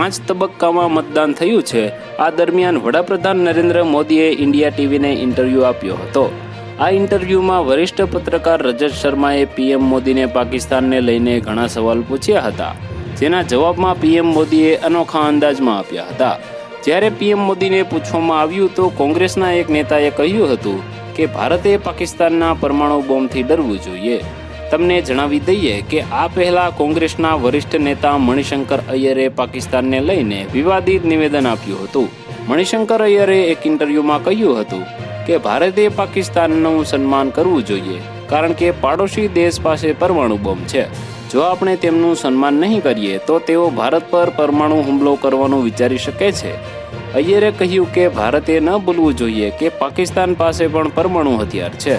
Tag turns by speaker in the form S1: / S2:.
S1: પાંચ તબક્કામાં મતદાન થયું છે. આ દરમિયાન વડાપ્રધાન નરેન્દ્ર મોદીએ ઇન્ડિયા ટીવીને ઇન્ટરવ્યૂ આપ્યો હતો. આ ઇન્ટરવ્યૂમાં વરિષ્ઠ પત્રકાર રજત શર્માએ પીએમ મોદીને પાકિસ્તાનને લઈને ઘણા સવાલ પૂછ્યા હતા, જેના જવાબમાં પીએમ મોદીએ અનોખા અંદાજમાં આપ્યા હતા. જ્યારે પીએમ મોદીને પૂછવામાં આવ્યું તો કોંગ્રેસના એક નેતાએ કહ્યું હતું કે, ભારતે પાકિસ્તાનના પરમાણુ બોમ્બથી ડરવું જોઈએ. તમને જણાવી દઈએ કે આ પહેલા કોંગ્રેસના વરિષ્ઠ નેતા મણિશંકર અય્યરે પાકિસ્તાનને લઈને વિવાદિત નિવેદન આપ્યું હતું. મણિશંકર અય્યરે એક ઇન્ટરવ્યૂમાં કહ્યું હતું કે ભારતે પાકિસ્તાનનું સન્માન કરવું જોઈએ, કારણ કે પાડોશી દેશ પાસે પરમાણુ બોમ્બ છે. જો આપણે તેમનું સન્માન નહીં કરીએ, તો તેઓ ભારત પર પરમાણુ હુમલો કરવાનું વિચારી શકે છે. અય્યરે કહ્યું કે ભારતે ન ભૂલવું જોઈએ કે પાકિસ્તાન પાસે પણ પરમાણુ હથિયાર છે.